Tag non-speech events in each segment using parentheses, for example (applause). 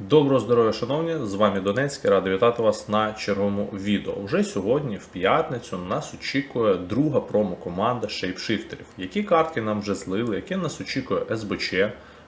Доброго здоров'я, шановні! З вами Донецький, радий вітати вас на черговому відео. Уже сьогодні, в п'ятницю, нас очікує друга промо-команда шейпшифтерів. Які картки нам вже злили, яке нас очікує СБЧ,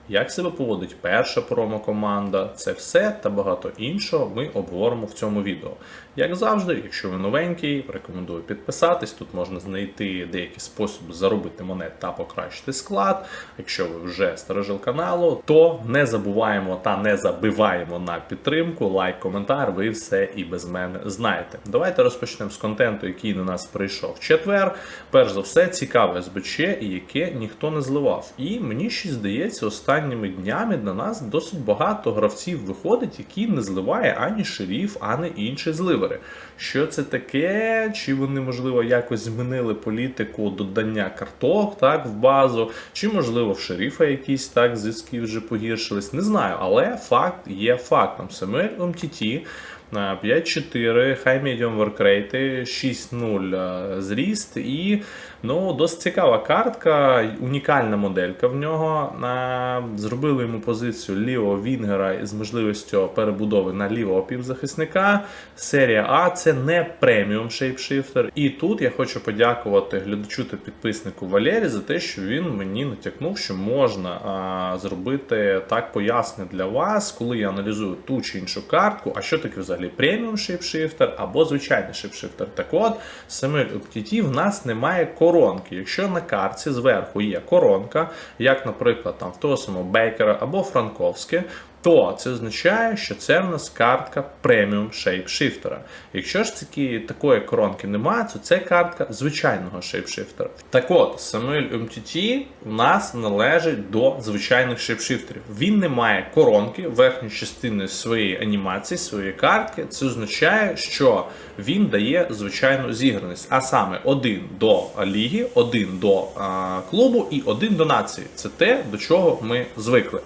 як себе поводить перша промо-команда, це все та багато іншого ми обговоримо в цьому відео. Як завжди, якщо ви новенький, рекомендую підписатись. Тут можна знайти деякі способи заробити монет та покращити склад. Якщо ви вже старожил каналу, то не забуваємо та не забиваємо на підтримку, лайк, коментар. Ви все і без мене знаєте. Давайте розпочнемо з контенту, який до нас прийшов в четвер. Перш за все, цікаве СБЧ, яке ніхто не зливав. І мені ще здається, останніми днями на нас досить багато гравців виходить, які не зливає ані шеріф, ані інші зливери. Що це таке? Чи вони, можливо, якось змінили політику додання карток так, в базу, чи, можливо, в шерифа якісь так зв'язки вже погіршились? Не знаю, але факт є фактом. Семель МТТ на 5-4, хай медіум воркрейти, 6-0 е, зріст і ну, досить цікава картка, унікальна моделька в нього. Е, Зробили йому позицію лівого Вінгера з можливістю перебудови на лівого півзахисника. Серія А це не преміум шейпшифтер. І тут я хочу подякувати глядачу та підписнику Валері за те, що він мені натякнув, що можна а, зробити так пояснення для вас, коли я аналізую ту чи іншу картку, а що таке взагалі преміум шейпшифтер або звичайний шейпшифтер. Так от, саме в в нас немає коронки. Якщо на карці зверху є коронка, як, наприклад, там в того самого Бейкера або Франковське, то це означає, що це в нас картка преміум шейпшифтера. Якщо ж такі, такої коронки немає, то це картка звичайного шейпшифтера. Так от, Самуель MTT у нас належить до звичайних шейпшифтерів. Він не має коронки верхньої частини своєї анімації, своєї картки. Це означає, що він дає звичайну зіграність, а саме один до ліги, один до а, клубу і один до нації. Це те, до чого ми звикли.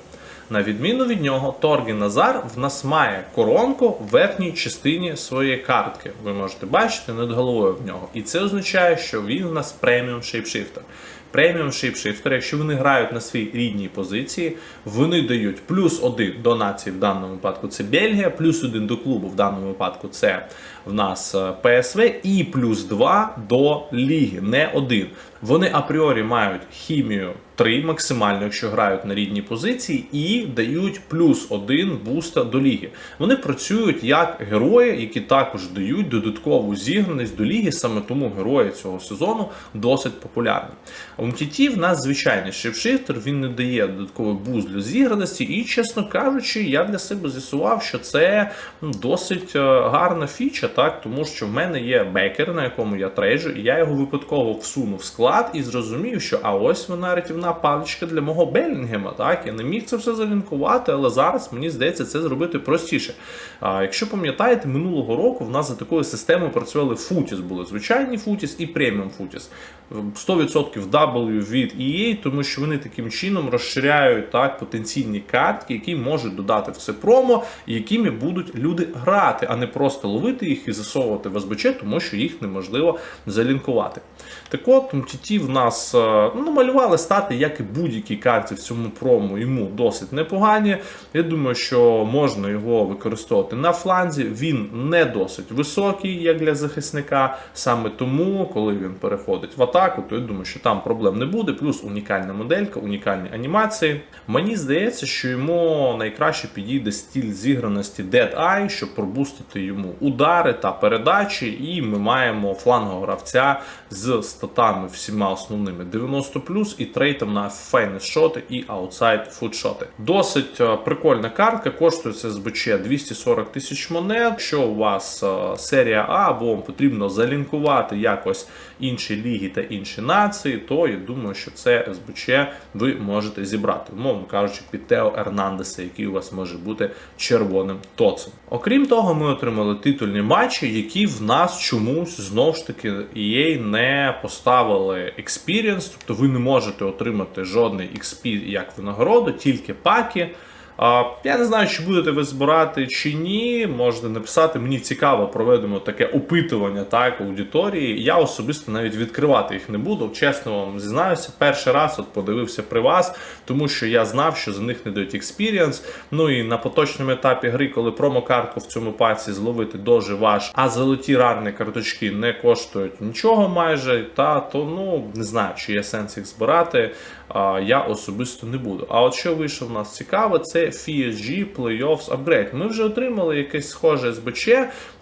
На відміну від нього, Торгі Назар в нас має коронку в верхній частині своєї картки. Ви можете бачити над головою в нього. І це означає, що він в нас преміум шейпшифтер. Преміум шейпшифтер, якщо вони грають на своїй рідній позиції, вони дають плюс один до нації в даному випадку це Бельгія, плюс один до клубу в даному випадку це в нас е, ПСВ, і плюс два до ліги, не один. Вони апріорі мають хімію 3 максимально, якщо грають на рідній позиції, і дають плюс один буста до ліги. Вони працюють як герої, які також дають додаткову зіграність до ліги. Саме тому герої цього сезону досить популярні. У МТТ в нас звичайний шипшифтер, він не дає додатковий буст для зіграності, і, чесно кажучи, я для себе з'ясував, що це ну, досить е, гарна фіча, так тому що в мене є бекер, на якому я трейджу, і я його випадково всунув в склад і зрозумів, що а ось вона рятівна паличка для мого Белінгема. Так, я не міг це все залінкувати, але зараз мені здається це зробити простіше. А, Якщо пам'ятаєте, минулого року в нас за такою системою працювали Футіс, були звичайні Футіс і преміум Футіс. 100% W від EA, тому що вони таким чином розширяють так потенційні картки, які можуть додати в це промо, якими будуть люди грати, а не просто ловити їх і засовувати в СБЧ, тому що їх неможливо залінкувати. Так от, MTT в нас е, ну, намалювали стати, як і будь-які карті в цьому промо, йому досить непогані. Я думаю, що можна його використовувати на фланзі. Він не досить високий, як для захисника. Саме тому, коли він переходить в атаку, то я думаю, що там проблем не буде. Плюс унікальна моделька, унікальні анімації. Мені здається, що йому найкраще підійде стіль зіграності Dead Eye, щоб пробустити йому удари та передачі. І ми маємо флангового гравця з статами всіма основними 90 і трейтом на фейнес шоти і аутсайд фудшоти. Досить е, прикольна картка, коштує це СБЧ 240 тисяч монет. Якщо у вас е, серія А, або вам потрібно залінкувати якось інші ліги та інші нації, то я думаю, що це СБЧ ви можете зібрати, умовно кажучи, під Тео Ернандеса, який у вас може бути червоним тоцем. Окрім того, ми отримали титульні матчі, які в нас чомусь знову ж таки EA не поставили experience, тобто ви не можете отримати жодний XP як винагороду, тільки паки. Я не знаю, чи будете ви збирати чи ні. Можете написати. Мені цікаво, проведемо таке опитування так аудиторії. Я особисто навіть відкривати їх не буду. Чесно вам зізнаюся, перший раз от подивився при вас, тому що я знав, що за них не дають експірієнс. Ну і на поточному етапі гри, коли промокартку в цьому паці зловити дуже важко, а золоті рарні карточки не коштують нічого майже. Та то ну не знаю, чи є сенс їх збирати. Я особисто не буду. А от що вийшло в нас цікаве, це FSG Playoffs Upgrade. Ми вже отримали якесь схоже СБЧ.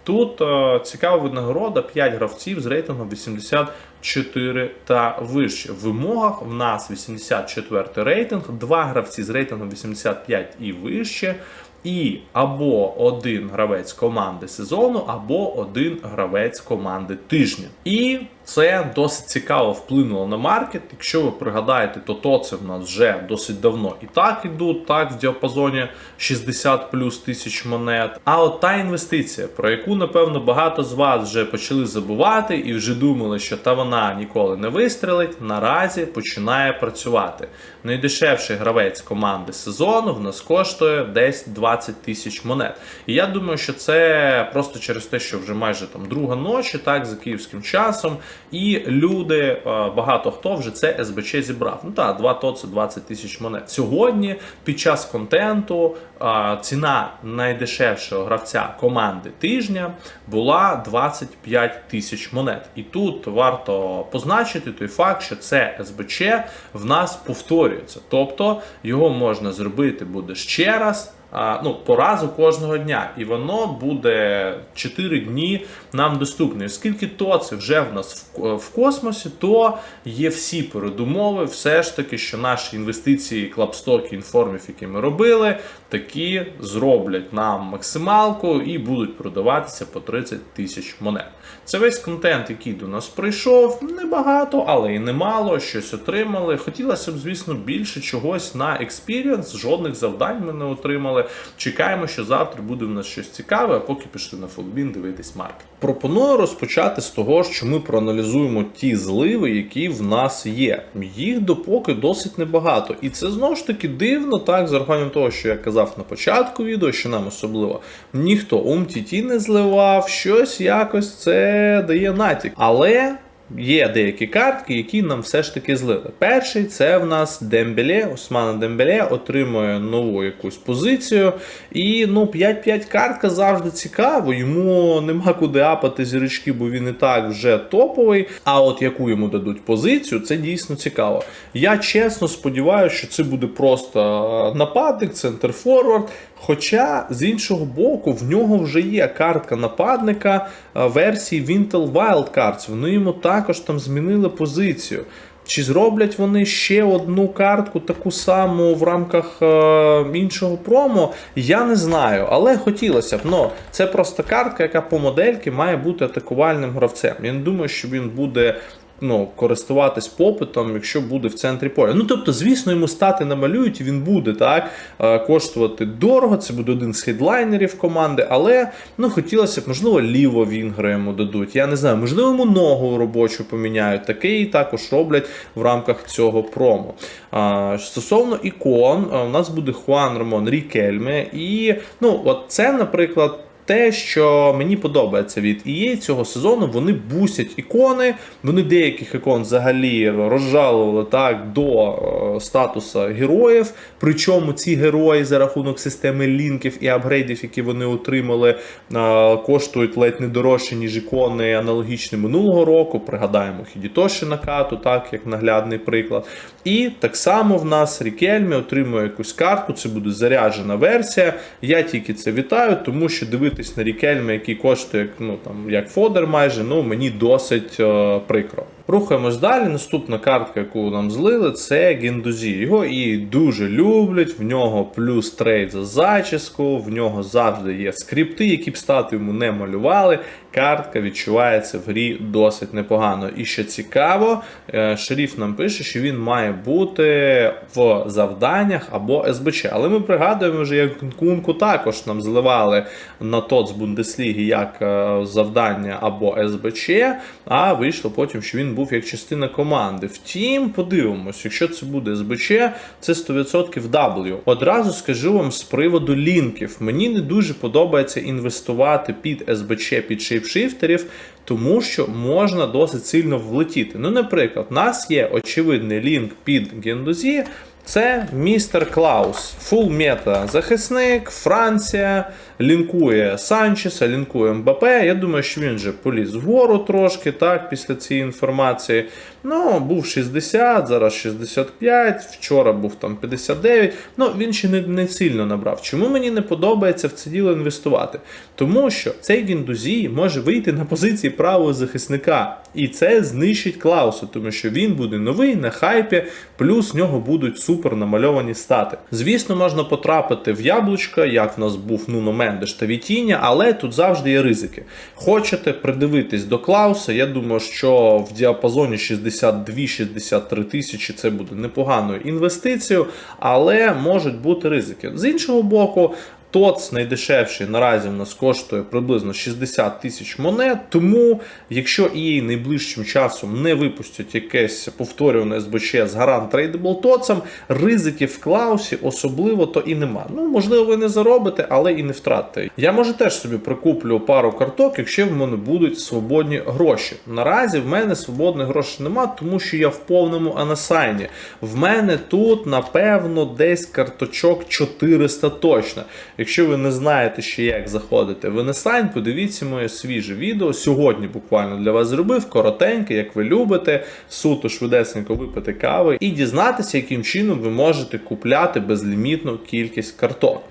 Тут цікава винагорода 5 гравців з рейтингом 84 та вище. В вимогах в нас 84 рейтинг, 2 гравці з рейтингом 85 і вище. І або один гравець команди сезону, або один гравець команди тижня. І це досить цікаво вплинуло на маркет. Якщо ви пригадаєте, то то це в нас вже досить давно і так ідуть, так в діапазоні 60 плюс тисяч монет. А от та інвестиція, про яку напевно багато з вас вже почали забувати і вже думали, що та вона ніколи не вистрелить, наразі починає працювати. Найдешевший гравець команди сезону в нас коштує десь 20 тисяч монет. І я думаю, що це просто через те, що вже майже там друга ночі, так за київським часом. І люди, е, багато хто вже це СБЧ зібрав. Ну так, 2 то це 20 тисяч монет. Сьогодні під час контенту е, ціна найдешевшого гравця команди тижня була 25 тисяч монет. І тут варто позначити той факт, що це СБЧ в нас повторюється. Тобто його можна зробити буде ще раз ну, по разу кожного дня. І воно буде 4 дні нам доступне. Оскільки то це вже в нас в, космосі, то є всі передумови, все ж таки, що наші інвестиції, клапстоки, інформів, які ми робили, такі зроблять нам максималку і будуть продаватися по 30 тисяч монет. Це весь контент, який до нас прийшов. Небагато, але і немало. Щось отримали. Хотілося б, звісно, більше чогось на експірієнс. Жодних завдань ми не отримали. Чекаємо, що завтра буде в нас щось цікаве, а поки пішли на футбін дивитись маркет. Пропоную розпочати з того, що ми проаналізуємо ті зливи, які в нас є. Їх допоки досить небагато. І це знову ж таки дивно, так, з урахуванням того, що я казав на початку відео, що нам особливо ніхто UMTT не зливав, щось якось це дає натяк. Але. Є деякі картки, які нам все ж таки злили. Перший це в нас Дембеле, Османа Дембеле отримує нову якусь позицію. І ну 5-5 картка завжди цікаво. Йому нема куди апати зірочки, бо він і так вже топовий. А от яку йому дадуть позицію, це дійсно цікаво. Я чесно сподіваюся, що це буде просто нападник, центр форвард. Хоча з іншого боку, в нього вже є картка нападника е, версії Wintel Wildcards. Вони йому також там змінили позицію. Чи зроблять вони ще одну картку, таку саму в рамках е, іншого промо? Я не знаю, але хотілося б. Ну, це просто картка, яка по модельки має бути атакувальним гравцем. Я не думаю, що він буде ну, користуватись попитом, якщо буде в центрі поля. Ну тобто, звісно, йому стати намалюють, він буде так е, коштувати дорого. Це буде один з хедлайнерів команди, але ну хотілося б, можливо, ліво Вінгра йому дадуть. Я не знаю, можливо, йому ногу робочу поміняють. Такий також роблять в рамках цього промо. А, Стосовно ікон, у нас буде Хуан Рамон Рікельме, і ну, от це, наприклад те, що мені подобається від EA цього сезону, вони бусять ікони. Вони деяких ікон взагалі розжалували так до е, статуса героїв. Причому ці герої за рахунок системи лінків і апгрейдів, які вони отримали, е, коштують ледь не дорожче, ніж ікони аналогічні минулого року. Пригадаємо Хідітоші Накату, так як наглядний приклад. І так само в нас Рікельмі отримує якусь картку, це буде заряджена версія. Я тільки це вітаю, тому що дивитись на Рікельмі, який коштує ну, там, як фодер майже, ну мені досить е, прикро. Рухаємось далі. Наступна картка, яку нам злили, це Гендузі. Його і дуже люблять. В нього плюс трейд за зачіску, в нього завжди є скрипти, які б стати йому не малювали. Картка відчувається в грі досить непогано. І що цікаво, е, шеріф нам пише, що він має бути в завданнях або СБЧ. Але ми пригадуємо, вже як Кунку також нам зливали на тот з Бундесліги як е, завдання або СБЧ, а вийшло потім, що він був був як частина команди. Втім, подивимось, якщо це буде СБЧ, це 100% W. Одразу скажу вам з приводу лінків. Мені не дуже подобається інвестувати під СБЧ, під шейпшифтерів, тому що можна досить сильно влетіти. Ну, наприклад, у нас є очевидний лінк під Гендузі. Це містер Клаус, фул мета захисник, Франція, лінкує Санчеса, лінкує МБП. Я думаю, що він вже поліз вгору трошки, так, після цієї інформації. Ну, був 60, зараз 65, вчора був там 59. Ну, він ще не, не сильно набрав. Чому мені не подобається в це діло інвестувати? Тому що цей Гіндузі може вийти на позиції правого захисника. І це знищить Клауса, тому що він буде новий на хайпі, плюс в нього будуть супер намальовані стати. Звісно, можна потрапити в яблучка, як в нас був Нуно Мендеш та Вітіння, але тут завжди є ризики. Хочете придивитись до Клауса? Я думаю, що в діапазоні 62-63 тисячі це буде непоганою інвестицією, але можуть бути ризики. З іншого боку. ТОЦ найдешевший наразі в нас коштує приблизно 60 тисяч монет. Тому, якщо EA найближчим часом не випустять якесь повторюване СБЧ з гарант Tradable ТОЦом, ризиків в клаусі особливо то і нема. Ну, можливо, ви не заробите, але і не втратите. Я може теж собі прикуплю пару карток, якщо в мене будуть свободні гроші. Наразі в мене свободних грошей нема, тому що я в повному анасайні. В мене тут, напевно, десь карточок 400 точно. Якщо ви не знаєте ще як заходити в Енесайн, подивіться моє свіже відео. Сьогодні буквально для вас зробив коротеньке, як ви любите, суто швидесенько випити кави і дізнатися, яким чином ви можете купляти безлімітну кількість карток.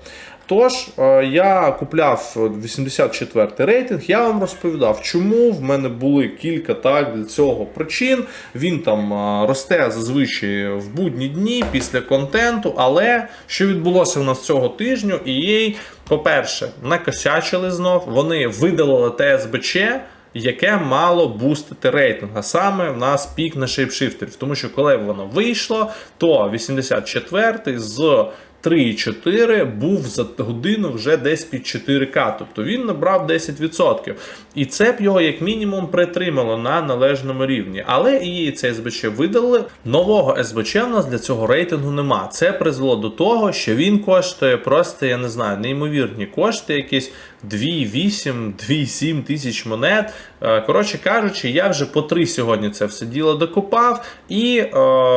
Тож, е, я купляв 84-й рейтинг, я вам розповідав, чому в мене були кілька так для цього причин. Він там е, росте зазвичай в будні дні після контенту. Але що відбулося в нас цього тижню? EA, по-перше, накосячили знов, вони видалили ТСБЧ. Яке мало бустити рейтинг, а саме в нас пік на шейпшифтерів. Тому що коли воно вийшло, то 84-й з 3,4 був за годину вже десь під 4К, тобто він набрав 10%. І це б його як мінімум притримало на належному рівні. Але і це СБЧ видали. Нового СБЧ у нас для цього рейтингу нема. Це призвело до того, що він коштує просто, я не знаю, неймовірні кошти, якісь 2,8-2,7 тисяч монет. Е, коротше кажучи, я вже по 3 сьогодні це все діло докупав і е,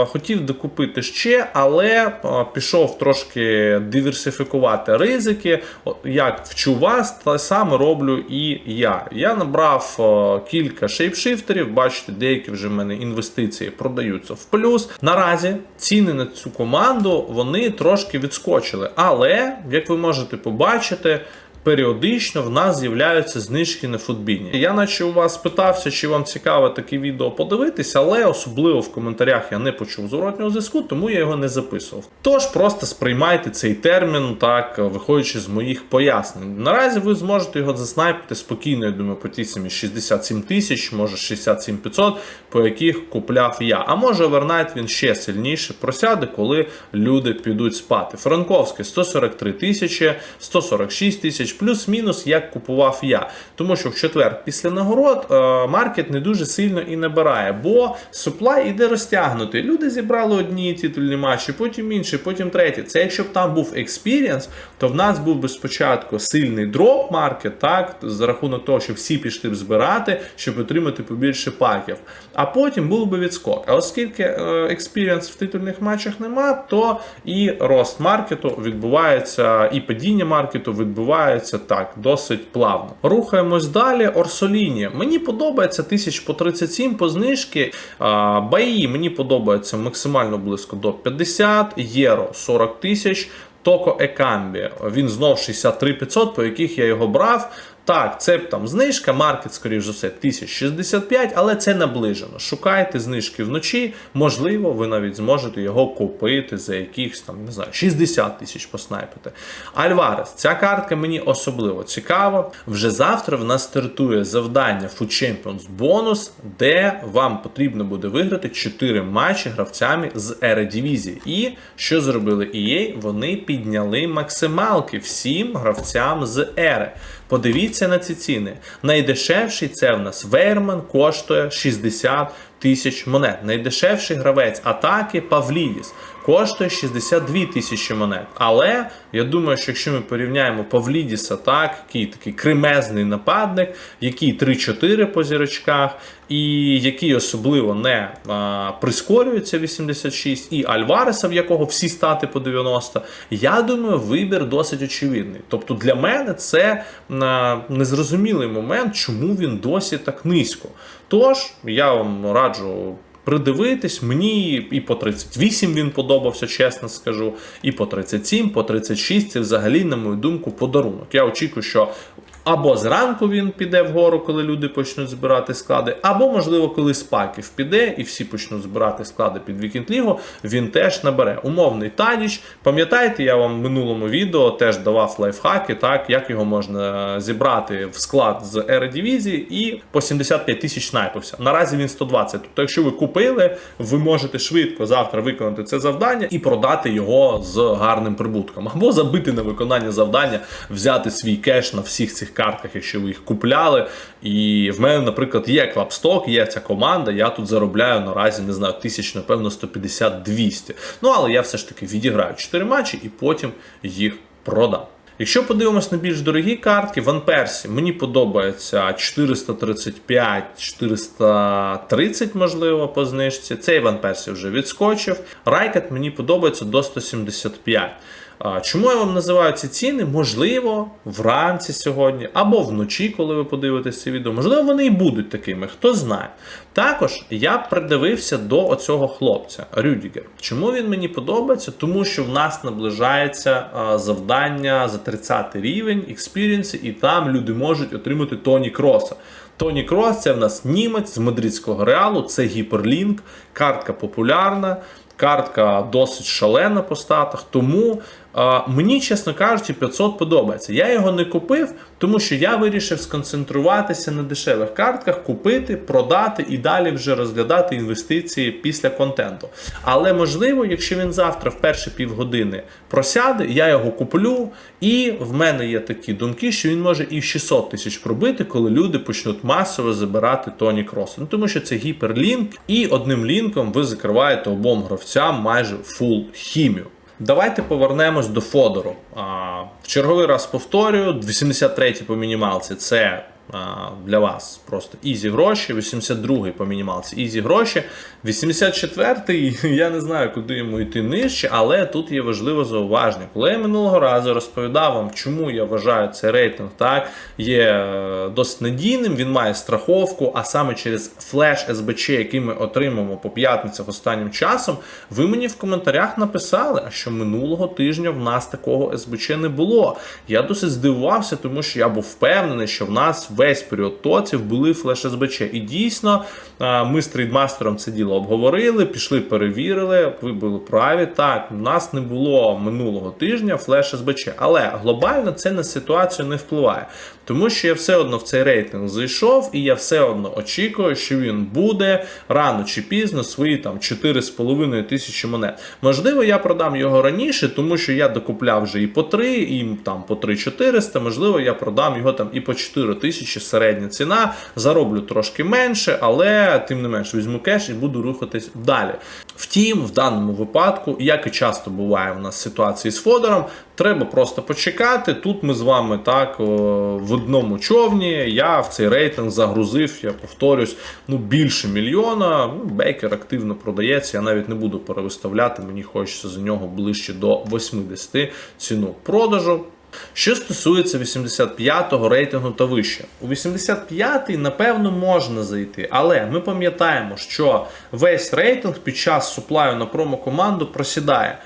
хотів докупити ще, але е, пішов трошки диверсифікувати ризики. Як вчу вас, те саме роблю і я. Я набрав е, кілька шейпшифтерів, бачите, деякі вже в мене інвестиції продаються в плюс. Наразі ціни на цю команду вони трошки відскочили. Але, як ви можете побачити, періодично в нас з'являються знижки на футбіні. Я наче у вас питався, чи вам цікаво таке відео подивитися, але особливо в коментарях я не почув зворотнього зв'язку, тому я його не записував. Тож просто сприймайте цей термін, так виходячи з моїх пояснень. Наразі ви зможете його заснайпити спокійно, я думаю, по тій самі 67 тисяч, може 67 500, по яких купляв я. А може овернайт він ще сильніше просяде, коли люди підуть спати. Франковське 143 тисячі, 146 тисяч плюс-мінус, як купував я. Тому що в четвер після нагород е, маркет не дуже сильно і набирає, бо суплай іде розтягнутий. Люди зібрали одні титульні матчі, потім інші, потім треті. Це якщо б там був експірієнс, то в нас був би спочатку сильний дроп маркет, так, за рахунок того, що всі пішли б збирати, щоб отримати побільше паків. А потім був би відскок. А оскільки експірієнс в титульних матчах нема, то і рост маркету відбувається, і падіння маркету відбувається рухається так, досить плавно. Рухаємось далі. Орсоліні. Мені подобається 1000 по 37 по знижки. Баї мені подобається максимально близько до 50, єро 40 тисяч. Токо Екамбі, він знов 63 500, по яких я його брав. Так, це там знижка, маркет, скоріш за все, 1065, але це наближено. Шукайте знижки вночі, можливо, ви навіть зможете його купити за якихось там, не знаю, 60 тисяч поснайпити. Альварес, ця картка мені особливо цікава. Вже завтра в нас стартує завдання Food Champions бонус, де вам потрібно буде виграти 4 матчі гравцями з Ередивізії. І що зробили EA? Вони підняли максималки всім гравцям з Ери. Подивіться на ці ціни. Найдешевший це в нас Вейерман коштує 60 тисяч монет. Найдешевший гравець атаки Павлідіс коштує 62 тисячі монет. Але я думаю, що якщо ми порівняємо Павлідіса, так, який такий кремезний нападник, який 3-4 по зірочках, і який особливо не а, прискорюється 86, і Альвареса, в якого всі стати по 90, я думаю, вибір досить очевидний. Тобто для мене це а, незрозумілий момент, чому він досі так низько. Тож я вам раджу. Придивитись, мені і по 38 він подобався, чесно скажу, і по 37, по 36 це взагалі, на мою думку, подарунок. Я очікую, що або зранку він піде вгору, коли люди почнуть збирати склади, або, можливо, коли спаків піде і всі почнуть збирати склади під Вікінд Лігу, він теж набере умовний Тадіч. Пам'ятаєте, я вам в минулому відео теж давав лайфхаки, так як його можна зібрати в склад з Ередивізії і по 75 тисяч снайпився. Наразі він 120. Тобто, якщо ви купили, ви можете швидко завтра виконати це завдання і продати його з гарним прибутком, або забити на виконання завдання, взяти свій кеш на всіх цих картках, якщо ви їх купляли. І в мене, наприклад, є клапсток, є ця команда. Я тут заробляю наразі, не знаю, тисяч, напевно, 150-200. Ну але я все ж таки відіграю 4 матчі і потім їх продам. Якщо подивимось на більш дорогі картки, Ван Персі мені подобається 435, 430, можливо, по знижці. Цей Персі вже відскочив. Райкет мені подобається до 175. Чому я вам називаю ці ціни? Можливо, вранці сьогодні або вночі, коли ви подивитесь це відео. Можливо, вони і будуть такими, хто знає. Також я придивився до оцього хлопця Рюдігер. Чому він мені подобається? Тому що в нас наближається завдання за 30 рівень експіріенсі, і там люди можуть отримати Тоні Кроса. Тоні Крос це в нас німець з мадридського реалу, це гіперлінк, картка популярна. Картка досить шалена по статах, тому мені, чесно кажучи, 500 подобається. Я його не купив, тому що я вирішив сконцентруватися на дешевих картках, купити, продати і далі вже розглядати інвестиції після контенту. Але можливо, якщо він завтра в перші півгодини просяде, я його куплю, і в мене є такі думки, що він може і в 600 тисяч пробити, коли люди почнуть масово забирати Тоні Кроси. Ну тому що це гіперлінк, і одним лінком ви закриваєте обом гравцям майже фул хімію. Давайте повернемось до Фодору. В черговий раз повторюю: 83 по мінімалці це для вас просто ізі гроші, 82-й по мінімалці ізі гроші. 84-й, (laughs) я не знаю, куди йому йти нижче, але тут є важливе зауваження. Коли я минулого разу розповідав вам, чому я вважаю цей рейтинг так, є е, досить надійним, він має страховку, а саме через флеш СБЧ, який ми отримаємо по п'ятницях останнім часом, ви мені в коментарях написали, що минулого тижня в нас такого СБЧ не було. Я досить здивувався, тому що я був впевнений, що в нас весь період тоців були флеш СБЧ. І дійсно, ми з трейдмастером це діло обговорили, пішли, перевірили. Ви були праві. Так, у нас не було минулого тижня флеш СБЧ, але глобально це на ситуацію не впливає. Тому що я все одно в цей рейтинг зайшов, і я все одно очікую, що він буде рано чи пізно свої там 4,5 тисячі монет. Можливо, я продам його раніше, тому що я докупляв вже і по 3, і там по 3,400. Можливо, я продам його там і по 4 тисячі середня ціна. Зароблю трошки менше, але тим не менш візьму кеш і буду рухатись далі. Втім, в даному випадку, як і часто буває в нас ситуації з Фодором, треба просто почекати. Тут ми з вами так в одному човні. Я в цей рейтинг загрузив, я повторюсь, ну більше мільйона. Ну, Бейкер активно продається. Я навіть не буду перевиставляти. Мені хочеться за нього ближче до 80 ціну продажу. Що стосується 85-го рейтингу та вище, у 85-й, напевно, можна зайти, але ми пам'ятаємо, що весь рейтинг під час суплаю на промо-команду просідає.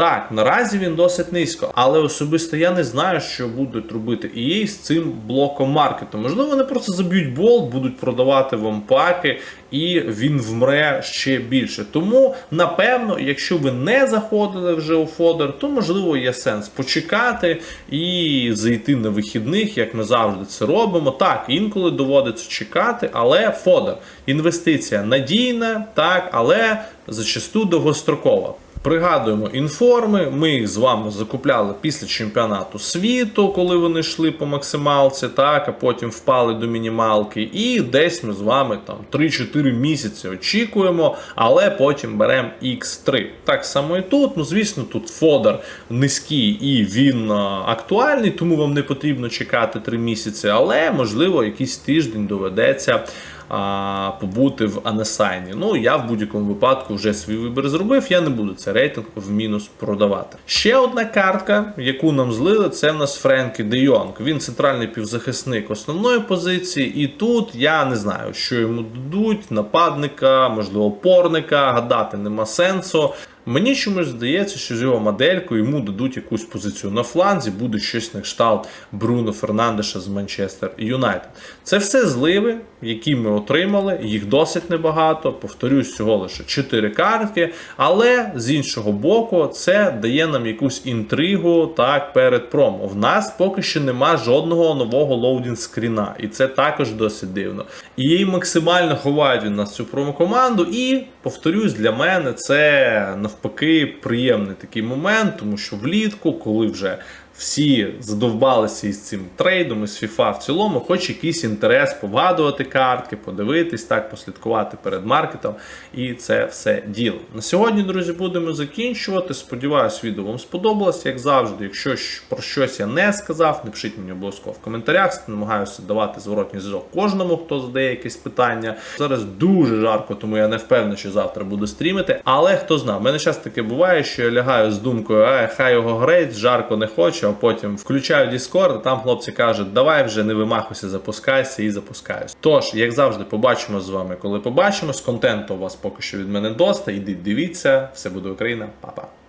Так, наразі він досить низько, але особисто я не знаю, що будуть робити EA з цим блоком маркету. Можливо, вони просто заб'ють болт, будуть продавати вам паки, і він вмре ще більше. Тому, напевно, якщо ви не заходили вже у Фодер, то можливо є сенс почекати і зайти на вихідних, як ми завжди це робимо. Так, інколи доводиться чекати, але Фодер інвестиція надійна, так, але зачасту довгострокова. Пригадуємо інформи. Ми їх з вами закупляли після чемпіонату світу, коли вони йшли по максималці, так а потім впали до мінімалки. І десь ми з вами там 3-4 місяці очікуємо, але потім беремо X3. Так само і тут. Ну звісно, тут фодер низький і він актуальний, тому вам не потрібно чекати 3 місяці, але можливо якийсь тиждень доведеться а, побути в Анесайні. Ну, я в будь-якому випадку вже свій вибір зробив. Я не буду цей рейтинг в мінус продавати. Ще одна картка, яку нам злили, це в нас Френкі Де Йонг. Він центральний півзахисник основної позиції, і тут я не знаю, що йому дадуть: нападника, можливо, опорника, гадати нема сенсу. Мені чомусь здається, що з його моделькою йому дадуть якусь позицію на фланзі, буде щось на кшталт Бруно Фернандеша з Манчестер Юнайтед. Це все зливи, які ми отримали. Їх досить небагато. Повторюсь, всього лише 4 картки. Але з іншого боку, це дає нам якусь інтригу так перед промо. В нас поки що нема жодного нового лоудінг скріна, і це також досить дивно. І максимально ховають від нас цю промо-команду. І повторюсь, для мене це навпаки приємний такий момент, тому що влітку, коли вже всі задовбалися із цим трейдом, із FIFA в цілому, хоч якийсь інтерес повгадувати картки, подивитись, так, послідкувати перед маркетом і це все діло. На сьогодні, друзі, будемо закінчувати. Сподіваюсь, відео вам сподобалось. Як завжди, якщо про щось я не сказав, напишіть мені обов'язково в коментарях. Намагаюся давати зворотній зв'язок кожному, хто задає якісь питання. Зараз дуже жарко, тому я не впевнений, що завтра буду стрімити. Але хто знає, в мене час таке буває, що я лягаю з думкою, а хай його грець, жарко не хочу, а потім включаю Discord, там хлопці кажуть, давай вже не вимахуйся, запускайся і запускаюся. Тож, як завжди, побачимо з вами, коли побачимось. Контенту у вас поки що від мене доста. Ідіть, дивіться, все буде Україна, Па-па.